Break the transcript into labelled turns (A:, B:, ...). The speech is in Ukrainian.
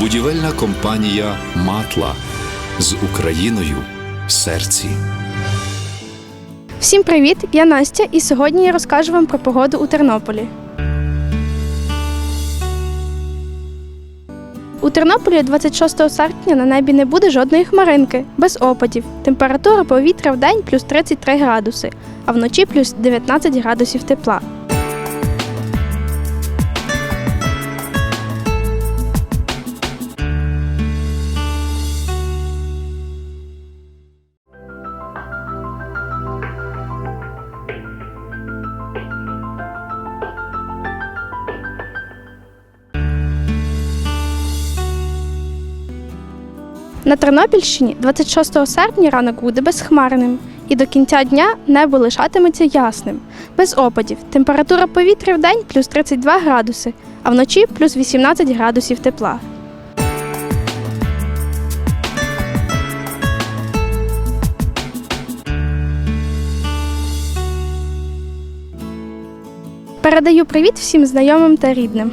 A: Будівельна компанія Матла з Україною в серці.
B: Всім привіт! Я Настя, і сьогодні я розкажу вам про погоду у Тернополі. У Тернополі 26 серпня на небі не буде жодної хмаринки, без опадів. Температура повітря в день плюс 33 градуси, а вночі плюс 19 градусів тепла. На Тернопільщині 26 серпня ранок буде безхмарним, і до кінця дня небо лишатиметься ясним, без опадів. Температура повітря в день плюс 32 градуси, а вночі плюс 18 градусів тепла. Передаю привіт всім знайомим та рідним.